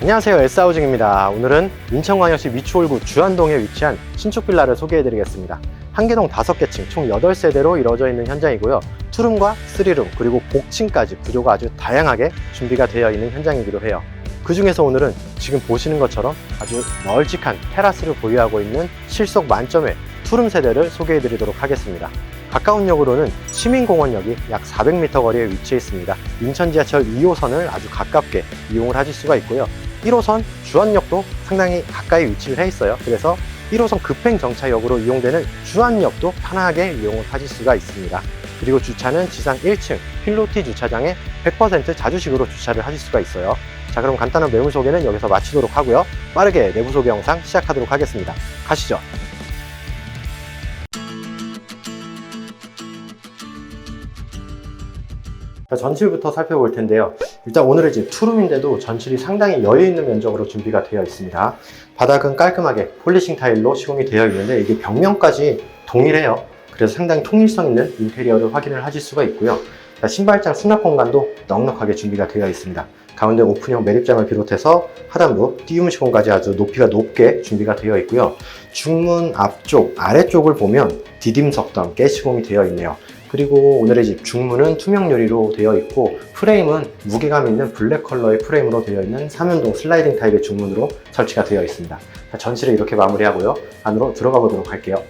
안녕하세요 S하우징입니다 오늘은 인천광역시 미추홀구 주안동에 위치한 신축 빌라를 소개해 드리겠습니다 한 개동 5개 층 총 8세대로 이루어져 있는 현장이고요 투룸과 쓰리룸 그리고 복층까지 구조가 아주 다양하게 준비가 되어 있는 현장이기도 해요 그 중에서 오늘은 지금 보시는 것처럼 아주 널찍한 테라스를 보유하고 있는 실속 만점의 투룸 세대를 소개해 드리도록 하겠습니다. 가까운 역으로는 시민공원역이 약 400m 거리에 위치해 있습니다. 인천 지하철 2호선을 아주 가깝게 이용을 하실 수가 있고요. 1호선 주안역도 상당히 가까이 위치를 해 있어요. 그래서 1호선 급행 정차역으로 이용되는 주안역도 편하게 이용을 하실 수가 있습니다. 그리고 주차는 지상 1층 필로티 주차장에 100% 자주식으로 주차를 하실 수가 있어요. 자, 그럼 간단한 매물 소개는 여기서 마치도록 하고요. 빠르게 내부 소개 영상 시작하도록 하겠습니다. 가시죠. 자, 전실부터 살펴볼 텐데요. 일단 오늘의 집 투룸인데도 전실이 상당히 여유 있는 면적으로 준비가 되어 있습니다. 바닥은 깔끔하게 폴리싱 타일로 시공이 되어 있는데 이게 벽면까지 동일해요. 그래서 상당히 통일성 있는 인테리어를 확인을 하실 수가 있고요. 자, 신발장 수납 공간도 넉넉하게 준비가 되어 있습니다. 가운데 오픈형 매립장을 비롯해서 하단부 띄움 시공까지 아주 높이가 높게 준비가 되어 있고요. 중문 앞쪽, 아래쪽을 보면 디딤석도 함께 시공이 되어 있네요. 그리고 오늘의 집 중문은 투명 유리로 되어 있고 프레임은 무게감 있는 블랙 컬러의 프레임으로 되어 있는 3연동 슬라이딩 타입의 중문으로 설치가 되어 있습니다. 자, 전실을 이렇게 마무리하고요. 안으로 들어가 보도록 할게요.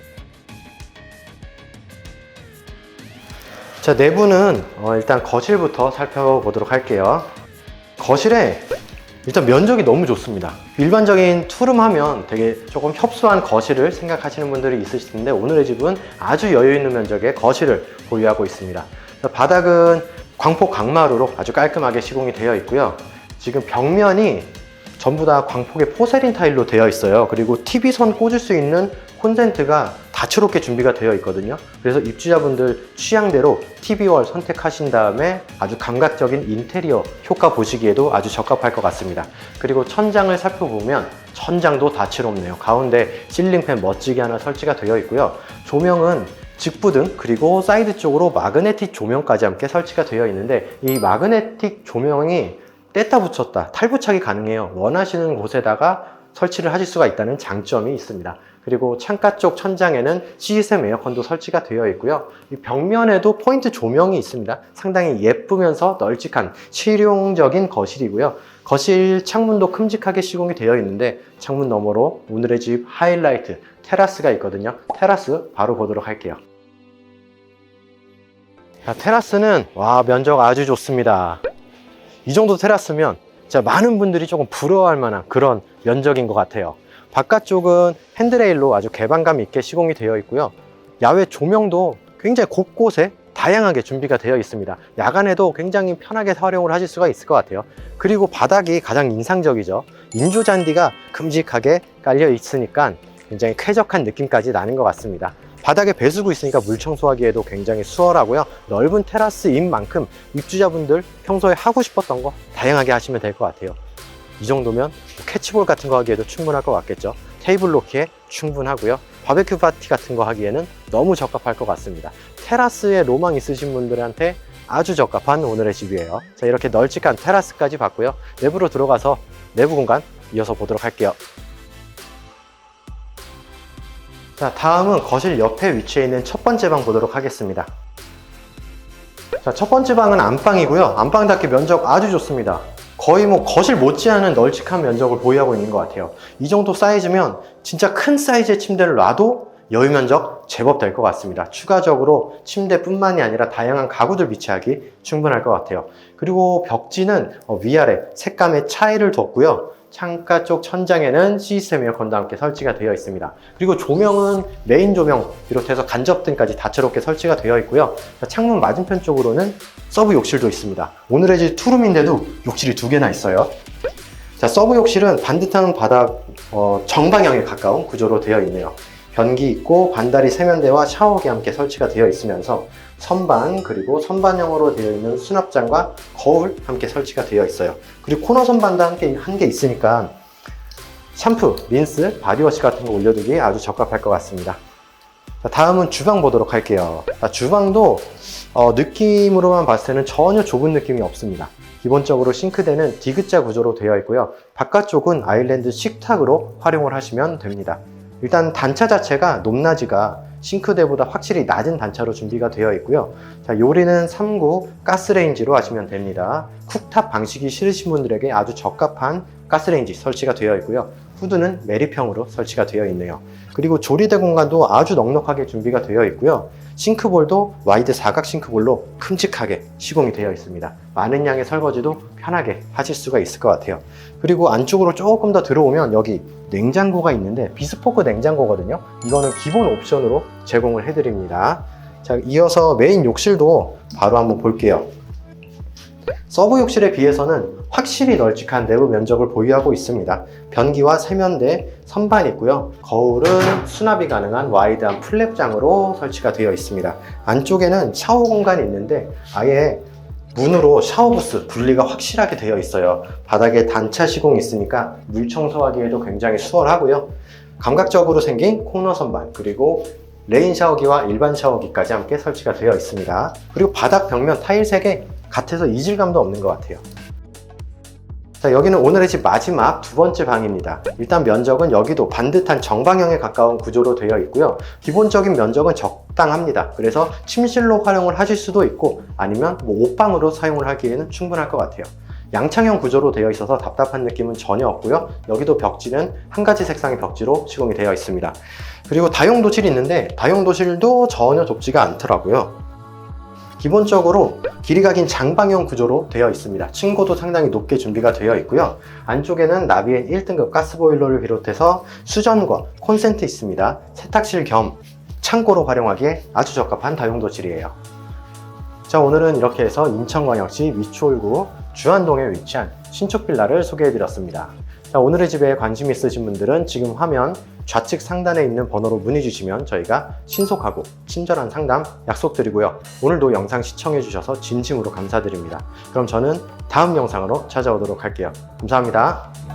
자, 내부는 어, 일단 거실부터 살펴보도록 할게요. 거실에 일단 면적이 너무 좋습니다. 일반적인 투룸 하면 되게 조금 협소한 거실을 생각하시는 분들이 있으실 텐데 오늘의 집은 아주 여유 있는 면적의 거실을 보유하고 있습니다. 바닥은 광폭 강마루로 아주 깔끔하게 시공이 되어 있고요. 지금 벽면이 전부 다 광폭의 포세린 타일로 되어 있어요. 그리고 TV선 꽂을 수 있는 콘센트가 다채롭게 준비가 되어 있거든요. 그래서 입주자분들 취향대로 TV월 선택하신 다음에 아주 감각적인 인테리어 효과 보시기에도 아주 적합할 것 같습니다. 그리고 천장을 살펴보면 천장도 다채롭네요. 가운데 실링팬 멋지게 하나 설치가 되어 있고요. 조명은 직부등 그리고 사이드 쪽으로 마그네틱 조명까지 함께 설치가 되어 있는데 이 마그네틱 조명이 뗐다 붙였다 탈부착이 가능해요. 원하시는 곳에다가 설치를 하실 수가 있다는 장점이 있습니다. 그리고 창가 쪽 천장에는 시스템 에어컨도 설치가 되어 있고요. 이 벽면에도 포인트 조명이 있습니다. 상당히 예쁘면서 널찍한 실용적인 거실이고요. 거실 창문도 큼직하게 시공이 되어 있는데 창문 너머로 오늘의 집 하이라이트 테라스가 있거든요. 테라스 바로 보도록 할게요. 자, 테라스는 와 면적 아주 좋습니다. 이 정도 테라스면 진짜 많은 분들이 조금 부러워할 만한 그런 면적인 것 같아요. 바깥쪽은 핸드레일로 아주 개방감 있게 시공이 되어 있고요. 야외 조명도 굉장히 곳곳에 다양하게 준비가 되어 있습니다. 야간에도 굉장히 편하게 활용을 하실 수가 있을 것 같아요. 그리고 바닥이 가장 인상적이죠. 인조 잔디가 큼직하게 깔려 있으니까 굉장히 쾌적한 느낌까지 나는 것 같습니다. 바닥에 배수구 있으니까 물 청소하기에도 굉장히 수월하고요. 넓은 테라스인 만큼 입주자분들 평소에 하고 싶었던 거 다양하게 하시면 될 것 같아요. 이 정도면 캐치볼 같은 거 하기에도 충분할 것 같겠죠. 테이블 놓기에 충분하고요. 바베큐 파티 같은 거 하기에는 너무 적합할 것 같습니다. 테라스에 로망 있으신 분들한테 아주 적합한 오늘의 집이에요. 자, 이렇게 널찍한 테라스까지 봤고요. 내부로 들어가서 내부 공간 이어서 보도록 할게요. 자, 다음은 거실 옆에 위치해 있는 첫 번째 방 보도록 하겠습니다. 자, 첫 번째 방은 안방이고요. 안방답게 면적 아주 좋습니다. 거의 뭐 거실 못지않은 널찍한 면적을 보유하고 있는 것 같아요. 이 정도 사이즈면 진짜 큰 사이즈의 침대를 놔도 여유 면적 제법 될 것 같습니다. 추가적으로 침대뿐만이 아니라 다양한 가구들 비치하기 충분할 것 같아요. 그리고 벽지는 어, 위아래 색감의 차이를 뒀고요. 창가 쪽 천장에는 시스템 에어컨도 함께 설치가 되어 있습니다. 그리고 조명은 메인 조명 비롯해서 간접등까지 다채롭게 설치가 되어 있고요. 창문 맞은편 쪽으로는 서브 욕실도 있습니다. 오늘의 집 투룸인데도 욕실이 두 개나 있어요. 자, 서브 욕실은 반듯한 바닥 어, 정방향에 가까운 구조로 되어 있네요. 변기 있고 반다리 세면대와 샤워기 함께 설치가 되어 있으면서 선반 그리고 선반형으로 되어 있는 수납장과 거울 함께 설치가 되어 있어요. 그리고 코너 선반도 함께 한개 있으니까 샴푸, 린스, 바디워시 같은 거 올려두기 아주 적합할 것 같습니다. 자, 다음은 주방 보도록 할게요. 자, 주방도 어, 느낌으로만 봤을 때는 전혀 좁은 느낌이 없습니다. 기본적으로 싱크대는 디귿자 구조로 되어 있고요. 바깥쪽은 아일랜드 식탁으로 활용을 하시면 됩니다. 일단 단차 자체가 높낮이가 싱크대보다 확실히 낮은 단차로 준비가 되어 있고요. 자, 요리는 3구 가스레인지로 하시면 됩니다. 쿡탑 방식이 싫으신 분들에게 아주 적합한 가스레인지 설치가 되어 있고요. 후드는 메리평으로 설치가 되어 있네요. 그리고 조리대 공간도 아주 넉넉하게 준비가 되어 있고요. 싱크볼도 와이드 사각 싱크볼로 큼직하게 시공이 되어 있습니다. 많은 양의 설거지도 편하게 하실 수가 있을 것 같아요. 그리고 안쪽으로 조금 더 들어오면 여기 냉장고가 있는데 비스포크 냉장고거든요. 이거는 기본 옵션으로 제공을 해드립니다. 자, 이어서 메인 욕실도 바로 한번 볼게요. 서브 욕실에 비해서는 확실히 널찍한 내부 면적을 보유하고 있습니다. 변기와 세면대, 선반 있고요. 거울은 수납이 가능한 와이드한 플랩장으로 설치가 되어 있습니다. 안쪽에는 샤워 공간이 있는데 아예 문으로 샤워부스 분리가 확실하게 되어 있어요. 바닥에 단차 시공이 있으니까 물 청소하기에도 굉장히 수월하고요. 감각적으로 생긴 코너 선반 그리고 레인 샤워기와 일반 샤워기까지 함께 설치가 되어 있습니다. 그리고 바닥 벽면 타일색에 같아서 이질감도 없는 것 같아요. 자, 여기는 오늘의 집 마지막 두 번째 방입니다. 일단 면적은 여기도 반듯한 정방형에 가까운 구조로 되어 있고요. 기본적인 면적은 적당합니다. 그래서 침실로 활용을 하실 수도 있고 아니면 뭐 옷방으로 사용을 하기에는 충분할 것 같아요. 양창형 구조로 되어 있어서 답답한 느낌은 전혀 없고요. 여기도 벽지는 한 가지 색상의 벽지로 시공이 되어 있습니다. 그리고 다용 도실이 있는데 다용 도실도 전혀 좁지가 않더라고요. 기본적으로 길이가 긴 장방형 구조로 되어 있습니다. 층고도 상당히 높게 준비가 되어 있고요. 안쪽에는 나비엔 1등급 가스보일러를 비롯해서 수전과 콘센트 있습니다. 세탁실 겸 창고로 활용하기에 아주 적합한 다용도실이에요. 자 오늘은 이렇게 해서 인천광역시 위초울구 주안동에 위치한 신축 빌라를 소개해드렸습니다. 자, 오늘의 집에 관심 있으신 분들은 지금 화면 좌측 상단에 있는 번호로 문의 주시면 저희가 신속하고 친절한 상담 약속드리고요. 오늘도 영상 시청해주셔서 진심으로 감사드립니다. 그럼 저는 다음 영상으로 찾아오도록 할게요. 감사합니다.